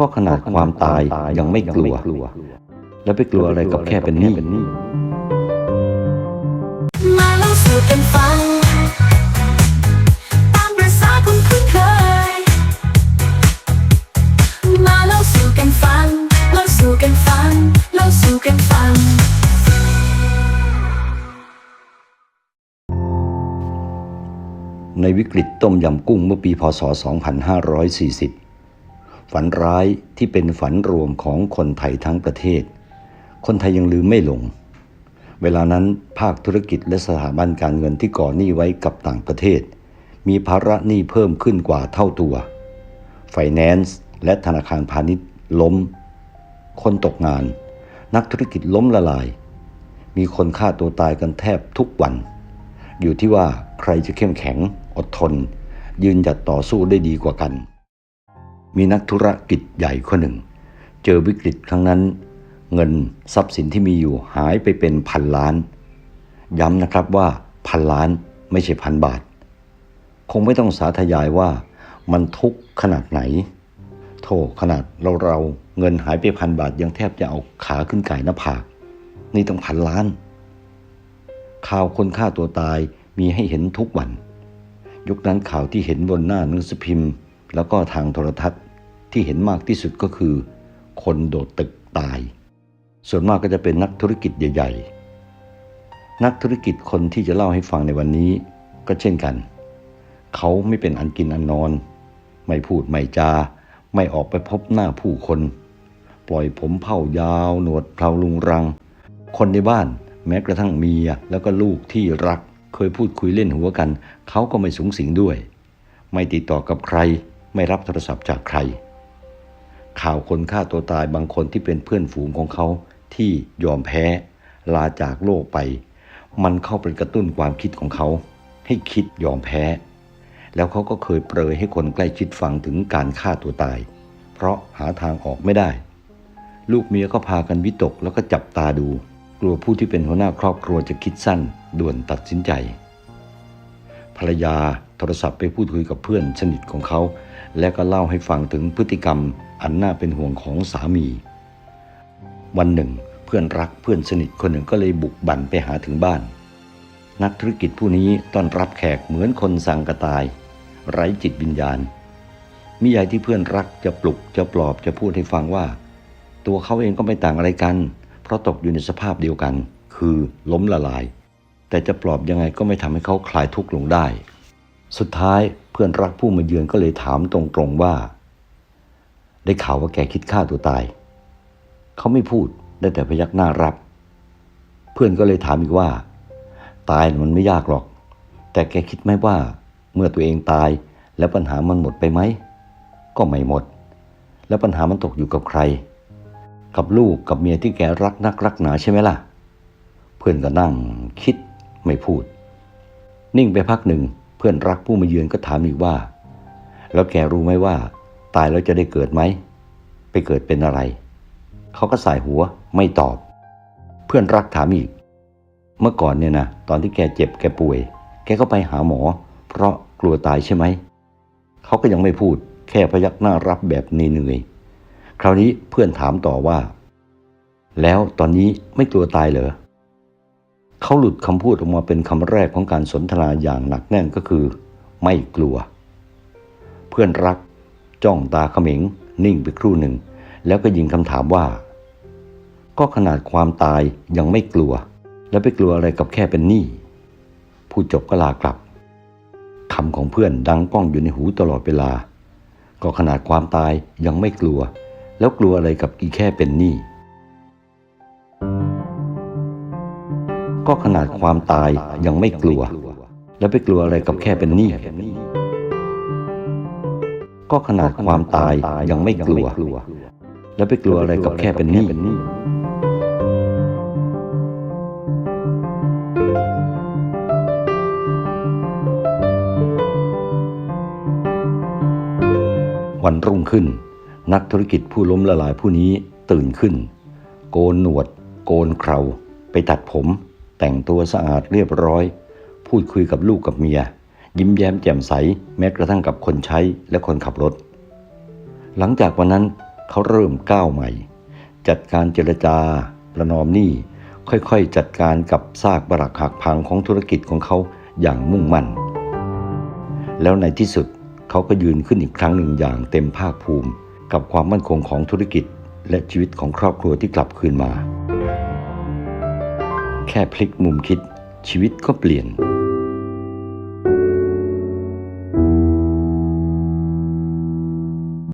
ก็ขนาดความตายยังไม่กลัว แล้วไปกลัวอะไรกับแค่เป็นหนี้มาเล่าสู่กันฟังตามประสาคนคุ้นเคย มาเล่าสู่กันฟังเล่าสู่กันฟังเล่าสู่กันฟัง ในวิกฤตต้มยำกุ้งเมื่อปีพศ 2540 ฝันร้ายที่เป็นฝันรวมของคนไทยทั้งประเทศ คนไทยยังลืมไม่ลง เวลานั้นภาคธุรกิจและสถาบันการเงินที่ก่อหนี้ไว้กับต่างประเทศ มีภาระหนี้เพิ่มขึ้นกว่าเท่าตัว ไฟแนนซ์และธนาคารพาณิชย์ล้ม คนตกงาน นักธุรกิจล้มละลาย มีคนฆ่าตัวตายกันแทบทุกวัน อยู่ที่ว่าใครจะเข้มแข็ง อดทน ยืนหยัดต่อสู้ได้ดีกว่ากัน มีนักธุรกิจใหญ่คนหนึ่ง เจอวิกฤตครั้งนั้น เงินทรัพย์สินที่มีอยู่หายไปเป็นพันล้าน ย้ำนะครับว่าพันล้านไม่ใช่พันบาท คงไม่ต้องสาธยายว่ามันทุกข์ขนาดไหน โทษขนาดเราเราเงินหายไปพันบาทยังแทบจะเอาขาขึ้นไก่หน้าผากนี่ต้องพันล้าน ข่าวคนฆ่าตัวตายมีให้เห็นทุกวัน ยุคนั้นข่าวที่เห็นบนหน้าหนังสือพิมพ์ แล้วก็ทางโทรทัศน์ที่เห็นมากที่สุดก็คือ คนโดดตึกตาย ส่วนมากก็จะเป็นนักธุรกิจใหญ่ ๆ นักธุรกิจคนที่จะเล่าให้ฟังในวันนี้ก็เช่นกัน เขาไม่เป็นอันกินอันนอน ไม่พูดไม่จา ไม่ออกไปพบหน้าผู้คน ปล่อยผมเผ่ายาว หนวดเพลาลุงรัง คนในบ้านแม้กระทั่งเมียแล้วก็ลูกที่รัก เคยพูดคุยเล่นหัวกัน เขาก็ไม่สูงสิงด้วย ไม่ติดต่อกับใคร ไม่รับโทรศัพท์จากใคร ข่าวคนฆ่าตัวตายบางคนที่เป็นเพื่อนฝูงของเขาที่ยอมแพ้ ลาจากโลกไป มันเข้าไปกระตุ้นความคิดของเขา ให้คิดยอมแพ้ แล้วเขาก็เคยเปรยให้คนใกล้ชิดฟังถึงการฆ่าตัวตาย เพราะหาทางออกไม่ได้ ลูกเมียก็พากันวิตกแล้วก็จับตาดู กลัวผู้ที่เป็นหัวหน้าครอบครัวจะคิดสั้นด่วนตัดสินใจ ภรรยาโทรศัพท์ไปพูดคุยกับเพื่อนสนิทของเขา และก็เล่าให้ฟังถึงพฤติกรรมอันน่าเป็นห่วงของสามี วันหนึ่ง เพื่อนรักเพื่อนสนิทคนหนึ่งก็เลยบุกบั่นไปหาถึงบ้าน นักธุรกิจผู้นี้ต้อนรับแขกเหมือนคนสังกะตาย ไร้จิตวิญญาณมิยายที่เพื่อนรักจะปลุกจะปลอบจะพูดให้ฟังว่า ตัวเขาเองก็ไม่ต่างอะไรกัน เพราะตกอยู่ในสภาพเดียวกัน คือล้มละลาย แต่จะปลอบยังไงก็ไม่ทำให้เขาคลายทุกข์ลงได้ สุดท้ายเพื่อนรักผู้มาเยือนก็เลยถามตรงๆว่า ได้ข่าวว่าแกคิดฆ่าตัวตาย เขาไม่พูดได้แต่พยักหน้ารับ เพื่อนก็เลยถามอีกว่า ตายมันไม่ยากหรอก แต่แกคิดไหมว่า เมื่อตัวเองตายแล้วปัญหามันหมดไปไหม ก็ไม่หมด แล้วปัญหามันตกอยู่กับใคร กับลูกกับเมียที่แกรักนักรักหนาใช่ไหมล่ะ เพื่อนก็นั่งคิดไม่พูด นิ่งไปพักหนึ่ง เพื่อนรักผู้มาเยือนก็ถามอีกว่า แล้วแกรู้ไหมว่า ตายแล้วจะได้เกิดไหม ไปเกิดเป็นอะไร เขาก็สายหัวไม่ตอบ เพื่อนรักถามอีก เมื่อก่อนเนี่ยนะตอนที่แกเจ็บแกป่วย แกก็ไปหาหมอ เพราะกลัวตายใช่ไหม เขาก็ยังไม่พูด แค่พยักหน้ารับแบบเหนื่อยๆคราวนี้เพื่อนถามต่อว่า แล้วตอนนี้ไม่กลัวตายเหรอ เขาหลุดคำพูดออกมาเป็นคำแรกของการสนทนาอย่างหนักแน่นก็คือ ไม่กลัว เพื่อนรัก จ้องตาเขม็ง นิ่งไปครู่หนึ่ง แล้วก็ยิงคำถามว่า ก็ขนาดความตายยังไม่กลัว แล้วไปกลัวอะไรกับแค่เป็นหนี้ผู้จบก็ลากลับคำของเพื่อนดังก้องอยู่ในหูตลอดเวลา ก็ขนาดความตายยังไม่กลัว แล้วกลัวอะไรกับอีแค่เป็นหนี้ ก็ขนาดความตายยังไม่กลัว แล้วไปกลัวอะไรกับแค่เป็นหนี้ก็ขนาดความตายยังไม่กลัว แล้วไปกลัวอะไรกับแค่เป็นหนี้วันรุ่งขึ้น นักธุรกิจผู้ล้มละลายผู้นี้ตื่นขึ้น โกนหนวด โกนเคราไปตัดผม แต่งตัวสะอาดเรียบร้อย พูดคุยกับลูกกับเมีย ยิ้มแย้มแจ่มใสแม้กระทั่งกับคนใช้และคนขับรถ หลังจากวันนั้นเขาเริ่มก้าวใหม่ จัดการเจรจา ประนอมหนี้ค่อยๆ จัดการกับซากบรักหักพังของธุรกิจของเขาอย่างมุ่งมั่น แล้วในที่สุดเขาก็ยืนขึ้นอีกครั้งหนึ่งอย่างเต็มภาคภูมิ กับความมั่นคงของธุรกิจ และชีวิตของครอบครัวที่กลับคืนมา แค่พลิกมุมคิดชีวิตก็เปลี่ยน